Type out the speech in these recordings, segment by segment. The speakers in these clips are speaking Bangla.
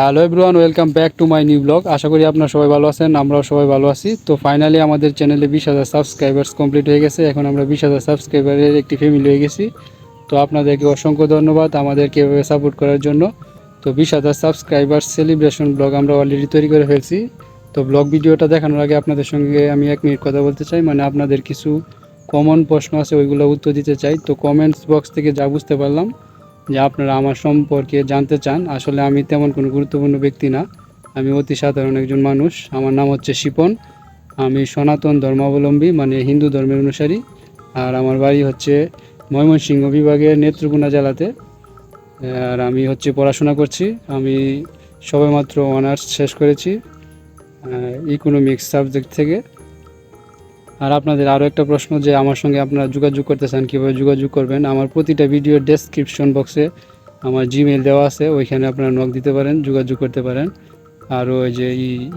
Hello everyone welcome back to my new vlog আশা করি আপনারা সবাই ভালো আছেন, আমরাও সবাই ভালো আছি। তো ফাইনালি আমাদের চ্যানেলে বিশ হাজার সাবস্ক্রাইবার্স কমপ্লিট হয়ে গেছে। এখন আমরা বিশ হাজার সাবস্ক্রাইবারের একটি ফ্যামিলি হয়ে গেছি। তো আপনাদেরকে অসংখ্য ধন্যবাদ আমাদেরকে এভাবে সাপোর্ট করার জন্য। তো বিশ হাজার সাবস্ক্রাইবার সেলিব্রেশন ব্লগ আমরা অলরেডি তৈরি করে ফেলছি। তো ব্লগ ভিডিওটা দেখানোর আগে আপনাদের সঙ্গে আমি এক মিনিট কথা বলতে চাই। মানে আপনাদের কিছু কমন প্রশ্ন আছে, ওইগুলো উত্তর দিতে চাই। তো কমেন্টস বক্স থেকে যা বুঝতে পারলাম যে আপনারা আমার সম্পর্কে জানতে চান, আসলে আমি তেমন কোনো গুরুত্বপূর্ণ ব্যক্তি না। আমি অতি সাধারণ একজন মানুষ। আমার নাম হচ্ছে শিপন। আমি সনাতন ধর্মাবলম্বী মানে হিন্দু ধর্মের অনুসারী। আর আমার বাড়ি হচ্ছে ময়মনসিংহ বিভাগের নেত্রকোনা জেলাতে। আর আমি হচ্ছে পড়াশোনা করছি। আমি সবেমাত্র অনার্স শেষ করেছি ইকোনমিক্স সাবজেক্ট থেকে। আর আপনাদের আরও একটা প্রশ্ন যে আমার সঙ্গে আপনারা যোগাযোগ করতে চান কীভাবে যোগাযোগ করবেন? আমার প্রতিটা ভিডিওর ডেসক্রিপশন বক্সে আমার জিমেল দেওয়া আছে, ওইখানে আপনারা নক দিতে পারেন, যোগাযোগ করতে পারেন। আর ওই যে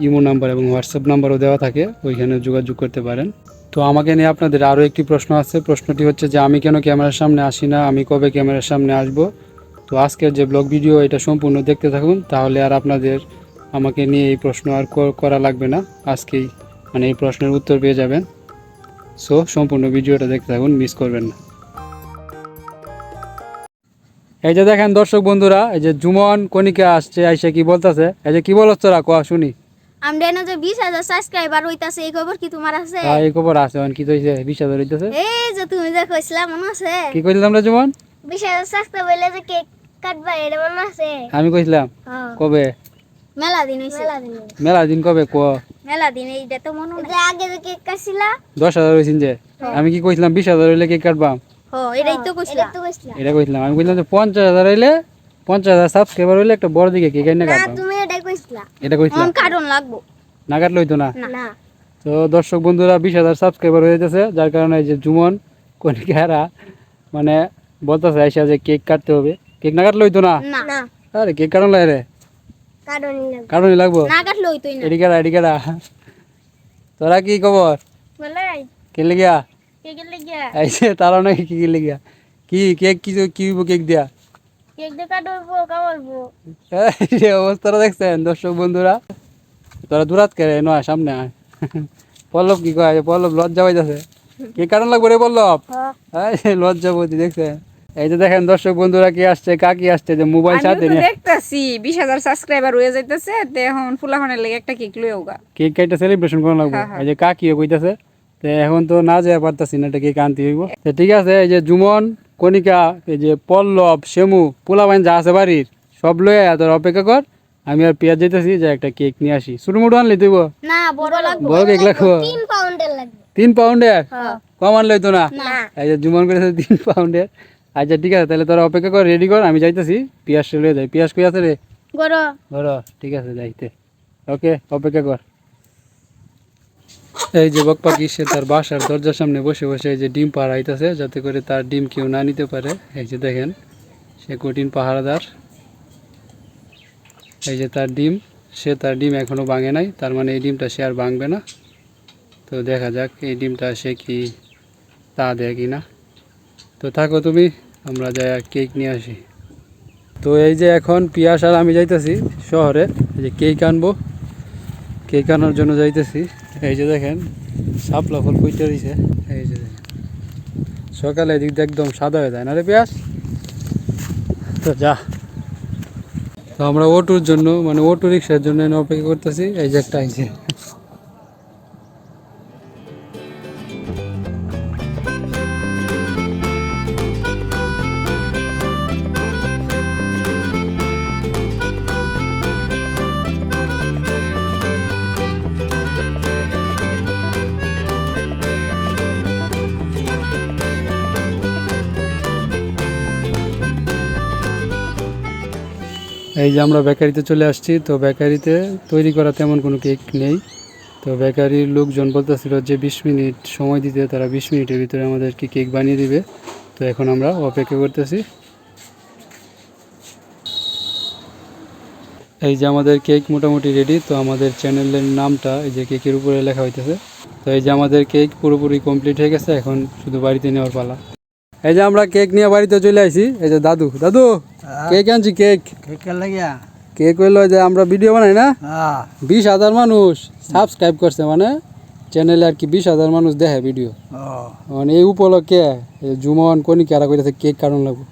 ইমো নাম্বার এবং হোয়াটসঅ্যাপ নাম্বারও দেওয়া থাকে, ওইখানে যোগাযোগ করতে পারেন। তো আমাকে নিয়ে আপনাদের আরও একটি প্রশ্ন আছে, প্রশ্নটি হচ্ছে যে আমি কেন ক্যামেরার সামনে আসি না, আমি কবে ক্যামেরার সামনে আসব? তো আজকের যে ব্লগ ভিডিও এটা সম্পূর্ণ দেখতে থাকুন, তাহলে আর আপনাদের আমাকে নিয়ে এই প্রশ্ন আর করা লাগবে না। আজকেই মানে এই প্রশ্নের উত্তর পেয়ে যাবেন। সো সম্পূর্ণ ভিডিওটা দেখতে থাকুন মিস করবেন না। এই যে দেখেন দর্শক বন্ধুরা এই যে জুমন কণিকা আসছে আইসে কি বলতেছে? এই যে কি বলছ তোরা কোয়া শুনি। আমরা এনে যে বিশ হাজার সাবস্ক্রাইবার হইতাছে এই খবর কি তোমার আছে? আহ, এই খবর আছে অন কি বিশ হাজার হইতেছে? এই যে তুমি যে কইছিলা মনে আছে? কি কইছিলাম আমরা জুমন? বিশ হাজার সাবস্ক্রাইবার হইলে যে কেক কাটবা এটা মনে আছে? আমি কইছিলাম হ্যাঁ। কবে? মেলা দিন হইছে। মেলা দিন মেলা দিন কবে ক মেলা দিন এইটা তো মনে নাই। আগে যে কেক কাটছিলা? দশ হাজার যে। আমি কি কইছিলাম বিশ হাজার হইলে কেক কাটবাম ও এটাই তো কইছিলা। তো কইছিলা। এটা কইছিলাম। আমি কইছিলাম যে পঞ্চাশ হাজার হইলে পঞ্চাশ হাজার সাবস্ক্রাইবার হইলে একটা বড় দিকে কেক এনে না তুমি এটাই কইছিলা। এটা কইছিলাম। কারণ লাগবো। না কাটলে হইতো না। না। তো দর্শক বন্ধুরা বিশ হাজার সাবস্ক্রাইবার হয়ে যাচ্ছে যার কারণে এই যে জুমন কনিকারা মানে বলতেছে আইসা যে কেক কাটতে হবে। কেক না কাটলে হইতো না? না। না। আরে কেক কাটন লাগে রে। কারণই লাগবে। না কাটলে হইতোই না। এদিকেরা এদিকেরা। তোরা কি খবর? বলে কে লিগিয়া কেক লাগিয়া আইসে তারা নাকি কি লিগিয়া কি কেক কি কি কেক দিয়া? কেক দিয়ে কাটবো কামড়বো। এই অবস্থাটা দেখছেন দর্শক বন্ধুরা। তোরা দূরাত করে নয় সামনে আয়। পল্লব কি কয়? পল্লব লজ্জা পাইতেছে। কেক কাটন লাগবে রে পল্লব? হ্যাঁ। এই লজ্জাবতী দেখছেন? এই যে দেখেন দর্শক বন্ধুরা কি আসছে কাকি আসছে যে মোবাইল সাথে তো নিয়ে দেখতাছি বিশ হাজার সাবস্ক্রাইবার হয়ে যাইতেছে তো এখন ফুলাফানের লেগে একটা কেক লয়ে ওগা কেক কাইটা সেলিব্রেশন করা লাগবে। এই যে কাকিও কইতাছে তো এখন তো না যেতে পারতাছি না এটা কেক আনতে হইব। তো ঠিক আছে এই যে জুমন কণিকা এই যে পল্লব শেমু পোলাবাইন যা আছে বাড়ির সব লয়ে তোর অপেক্ষা কর আমি আর পেঁয়াজ যেতেছি যে একটা কেক নিয়ে আসি। ছোটো মোটো আনলি তুই না বড় লাগবে বড় কেক লাগবো? তিন পাউন্ডের লাগবে। তিন পাউন্ডের হ্যাঁ। কম আনলে হইতো না? না। এই যে জুমন করেছে তিন পাউন্ডের আচ্ছা ঠিক আছে তাহলে তোরা অপেক্ষা কর রেডি কর আমি যাইতেছি। পেঁয়াজ লয়ে যাই পেঁয়াজ কই আছে রে? গরো। ধর ঠিক আছে যাইতে। ওকে অপেক্ষা কর। এই যে বক পাখি সে তার বাসার দরজার সামনে বসে বসে এই যে ডিম পাড়াইতেছে যাতে করে তার ডিম কেউ না নিতে পারে। এই যে দেখেন সে কঠিন পাহারাদার। এই যে তার ডিম সে তার ডিম এখনও ভাঙে নাই তার মানে এই ডিমটা সে আর ভাঙবে না। তো দেখা যাক এই ডিমটা সে কি তা দেয় কি না তো থাকো তুমি, আমরা যাই কেক নিয়ে আসি। তো এই যে এখন পিয়াস আর আমি যাইতেছি শহরে, এই যে কেক আনব। কেক আনার জন্য যাইতেছি। এই যে দেখেন সাপলা ফুল কুইতে রয়েছে এই যে দেখেন। সকালে এদিক দিয়ে একদম সাদা হয়ে যায়, না রে পিয়াস? তো যা। তো আমরা অটোর জন্য মানে অটো রিক্সার জন্য অপেক্ষা করতেছি, এই যে একটা আইছে। এই যে আমরা বেকারিতে চলে আসছি, তো বেকারিতে তৈরি করা তেমন কোনো কেক নেই। তো বেকারির লোকজন বলতেছিল যে বিশ মিনিট সময় দিতে, তারা বিশ মিনিটের ভিতরে আমাদেরকে কেক বানিয়ে দিবে। তো এখন আমরা অপেক্ষা করতেছি। এই যে আমাদের কেক মোটামুটি রেডি তো আমাদের চ্যানেলের নামটা এই যে কেকের উপরে লেখা হইতেছে। তো এই যে আমাদের কেক পুরোপুরি কমপ্লিট হয়ে গেছে, এখন শুধু বাড়িতে নেওয়ার পালা। এই যে আমরা কেক নিয়ে বাড়িতে চলে আসি এই যে দাদু দাদু! কেক আনছি কেক। কেকের লাগিয়া? কে কইলো যে আমরা ভিডিও বানাই না? হ্যাঁ। বিশ হাজার মানুষ সাবস্ক্রাইব করছে মানে চ্যানেলে আর কি বিশ হাজার মানুষ দেখে ভিডিও মানে এই উপলক্ষে জুমন কোনি কেরা কইতেছে কেক কাটন লাগবো।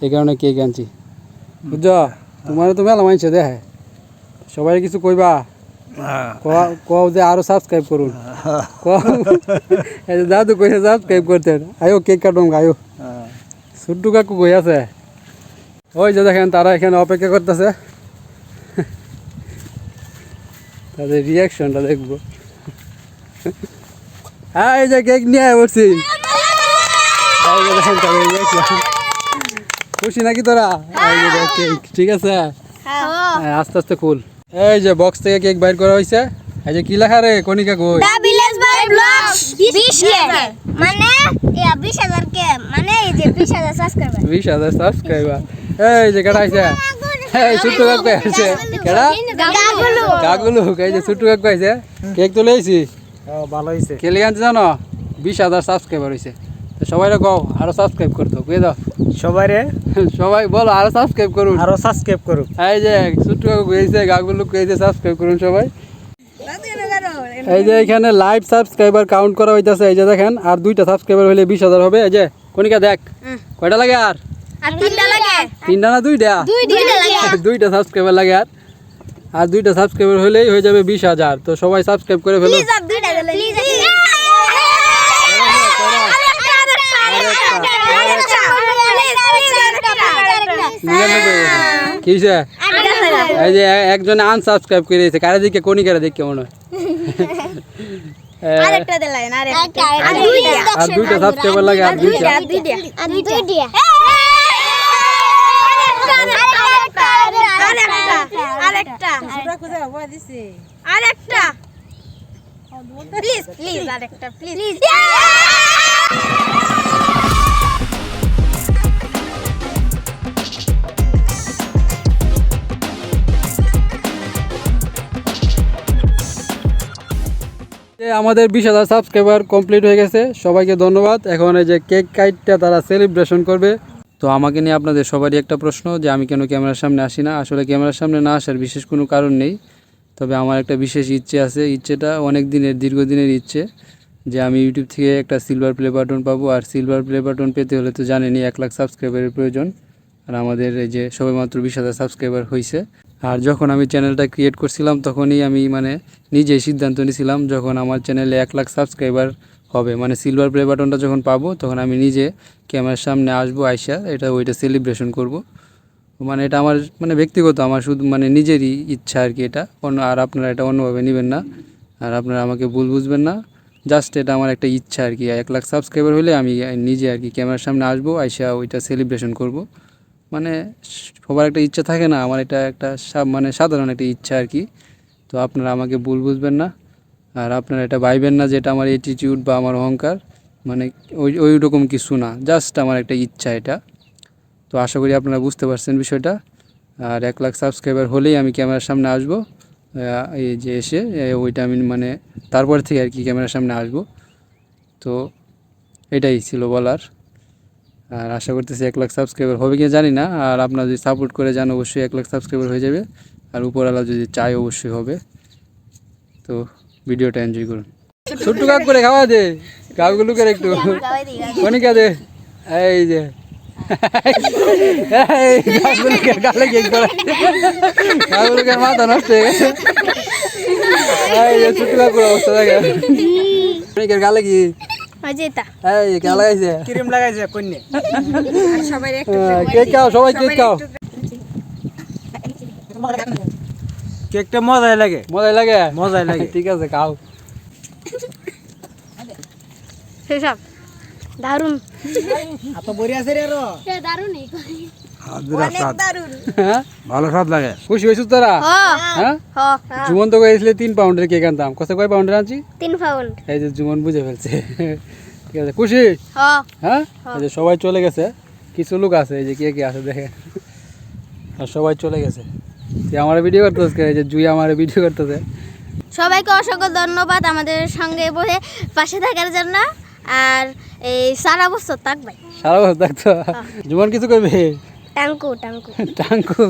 এই কারণে কেক আনছি। বুঝছ? তোমার তো মেলা মানছে দেখে। সবাই কিছু কইবা? হ্যাঁ। ক- কও যে আরও সাবস্ক্রাইব করুন। দাদু কইছে সাবস্ক্রাইব করতেন আয়ো কেক কাটুন আয়ো। হ্যাঁ। ছুট্টু কাকু কই আছে? ওই যে দেখেন তারা এখানে অপেক্ষা করতেছে। তাদের রিয়াকশনটা দেখব। হ্যাঁ এই যে কেক নিয়ে এই দেখেন তাদের reaction। খুশি নাকি তোরা? কেক ঠিক আছে? হ্যাঁ, আস্তে আস্তে খুল। এই যে বক্স থেকে কেক বাইর করা হয়েছে এই যে কি লেখা রে কনিকা কই? 20 কে মানে? 20000 কে মানে এই যে 20000 সাবস্ক্রাইবার বিশ হাজার সাবস্ক্রাইবার এই যে কেডা আইছে? এই ছোট্ট কাকু আইছে। কেডা? কাকুলু এই যে ছোট্ট কাকু আইছে। কেক তো লইছি ভালো হয়েছে কে আনছে জানো? বিশ হাজার সাবস্ক্রাইবার হয়েছে তো সবাই কও আরও সাবস্ক্রাইব করতো কে দাও? সবাই সবাই বলো আরও সাবস্ক্রাইব করুন। আরও সাবস্ক্রাইব করুক। এই যে ছোট্ট কাকু কইছে কইছে সাবস্ক্রাইব করুন সবাই। এই যে এখানে লাইভ সাবস্ক্রাইবার কাউন্ট করা হইতাছে এই যে দেখেন আর দুইটা সাবস্ক্রাইবার হইলে বিশ হাজার হবে। এই যে কনিকা দেখ কয়টা লাগে আর? আর তিনটা না দুইটা? দুইটা লাগে। সাবস্ক্রাইবার লাগে আর। আর দুইটা সাবস্ক্রাইবার হলেই হয়ে যাবে বিশ হাজার। তো সবাই সাবস্ক্রাইব করে ফেলো। প্লিজ আর দুইটা গেলে প্লিজ নিরানব্বই কি হয়েছে এই যে একজনে আনসাবস্ক্রাইব করে দিয়েছে। কারে দিকে কোনি কারে দিকে মনে হয়। এ, আর দুইটা সাবস্ক্রাইবার লাগে আর দুইটা আরেকটা প্লিজ প্লিজ আরেকটা প্লিজ আমাদের বিশ হাজার সাবস্ক্রাইবার কমপ্লিট হয়ে গেছে। সবাইকে ধন্যবাদ। এখন এই যে কেক কাইটটা তারা সেলিব্রেশন করবে। তো আমাকে নিয়ে আপনাদের সবারই একটা প্রশ্ন যে আমি কেন ক্যামেরার সামনে আসি না? আসলে ক্যামেরার সামনে না আসার বিশেষ কোনো কারণ নেই। তবে আমার একটা বিশেষ ইচ্ছে আছে। ইচ্ছেটা অনেক দিনের, দীর্ঘদিনের ইচ্ছে যে আমি ইউটিউব থেকে একটা সিলভার প্লে বাটন পাবো। আর সিলভার প্লে বাটন পেতে হলে তো জানেনই, এক লাখ সাবস্ক্রাইবারের প্রয়োজন। আর আমাদের এই যে সবেমাত্র বিশ হাজার সাবস্ক্রাইবার হয়েছে আর যখন আমি চ্যানেলটা ক্রিয়েট করছিলাম, তখনই আমি মানে নিজেই সিদ্ধান্ত নিয়েছিলাম যখন আমার চ্যানেলে এক লাখ সাবস্ক্রাইবার হবে মানে সিলভার প্লে বাটনটা যখন পাবো, তখন আমি নিজে ক্যামেরার সামনে আসব, আইসা এটা ওইটা সেলিব্রেশন করব। মানে এটা আমার মানে ব্যক্তিগত আমার শুধু মানে নিজেরই ইচ্ছা আর কি এটা। অন্য আর আপনারা এটা অন্যভাবে নেবেন না। আর আপনারা আমাকে ভুল বুঝবেন না। জাস্ট এটা আমার একটা ইচ্ছা আর কি। এক লাখ সাবস্ক্রাইবার হলে আমি নিজে আর কি ক্যামেরার সামনে আসব, আইসা ওইটা সেলিব্রেশন করব। মানে সবার একটা ইচ্ছা থাকে না, আমার এটা একটা মানে সাধারণ একটা ইচ্ছা আর কি। তো আপনারা আমাকে ভুল বুঝবেন না, আর আপনারা এটা ভাইবেন না যে এটা আমার অ্যাটিটিউড বা আমার অহংকার মানে ওই ওই রকম কিছু না জাস্ট আমার একটা ইচ্ছা এটা। তো আশা করি আপনারা বুঝতে পারছেন বিষয়টা, আর এক লাখ সাবস্ক্রাইবার হলেই আমি ক্যামেরার সামনে আসব এই যে এসে ওইটা আমি মানে তারপর থেকে আর কি ক্যামেরার সামনে আসব। তো এটাই ছিল বলার। আর আশা করতেছি এক লাখ সাবস্ক্রাইবার হবে কি জানি না, আর আপনারা যদি সাপোর্ট করে যান অবশ্যই এক লাখ সাবস্ক্রাইবার হয়ে যাবে, আর উপরওয়ালা যদি চায় অবশ্যই হবে। তো ভিডিওটা এনজয় করুন। ছোট্ট কাক করে খাওয়া দে, কাকগুলো করে একটু। কনিকা দে, এই যে। গালে মাথা নষ্ট হয়ে গেছে। এই যে, ছোট্ট কাকুর অবস্থা দেখে গালে কি যেটা এই কে লাগাইছে? ক্রিম লাগাইছে কন্যা। সবাই একটু হ্যাঁ, কেক খাও সবাই কেক খাও। কেকটা মজাই লাগে। মজাই লাগে? মজাই লাগে। ঠিক আছে খাও। দারুণ বড়ি আছে রে দারুণ দারুনই ভালো স্বাদ লাগে। খুশি হয়েছিস তোরা? হ্যাঁ? জুমন তো গেছিলে তিন পাউন্ডের কেক আনতাম। কত কয় পাউন্ডের আনছি? তিন পাউন্ড। এই যে জুমন বুঝে ফেলছে। ঠিক আছে খুশি? হ্যাঁ? এই যে সবাই চলে গেছে। কিছু লোক আছে এই যে কে কে আছে দেখে। আর সবাই চলে গেছে। তুই আমার ভিডিও করতেছে এই যে জুই আমার ভিডিও করতেছে। সবাইকে অসংখ্য ধন্যবাদ আমাদের সঙ্গে বসে পাশে থাকার জন্য। আর এই সারা বছর থাকবে সারা বছর থাকতো জুমন কিছু করবে? টাঙ্কু টাঙ্কু টাঙ্কু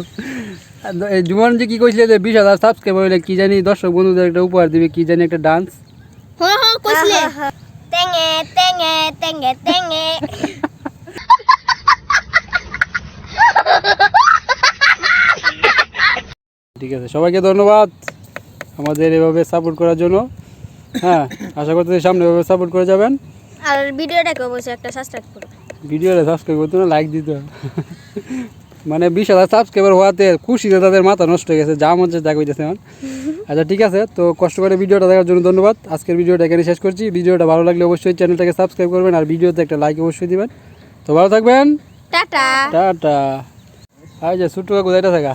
জুমন যে কি কইছিলে যে বিশ হাজার সাবস্ক্রাইবার হইলে কি জানি দর্শক বন্ধুদের একটা উপহার দিবে কি জানি একটা ডান্স কইছিলে। ঠিক আছে সবাইকে ধন্যবাদ আমাদের এভাবে সাপোর্ট করার জন্য। হ্যাঁ আশা করতে সামনে এভাবে সাপোর্ট করে যাবেন। আর ভিডিওটাকে অবশ্যই একটা সাবস্ক্রাইব করো ভিডিওটা সাবস্ক্রাইব করতো না লাইক দিত মানে বিশ হাজার সাবস্ক্রাইবার হওয়াতে খুশিতে তাদের মাথা নষ্ট হয়ে গেছে যা মন তা কইতেছে আমার আচ্ছা ঠিক আছে তো কষ্ট করে ভিডিওটা দেখার জন্য ধন্যবাদ। আজকের ভিডিওটা এখানে শেষ করছি। ভিডিওটা ভালো লাগলে অবশ্যই চ্যানেলটাকে সাবস্ক্রাইব করবেন আর ভিডিওতে একটা লাইক অবশ্যই দিবেন। তো ভালো থাকবেন। টাটা। টাটা। আচ্ছা যে ছোট্ট যাইটা থাকা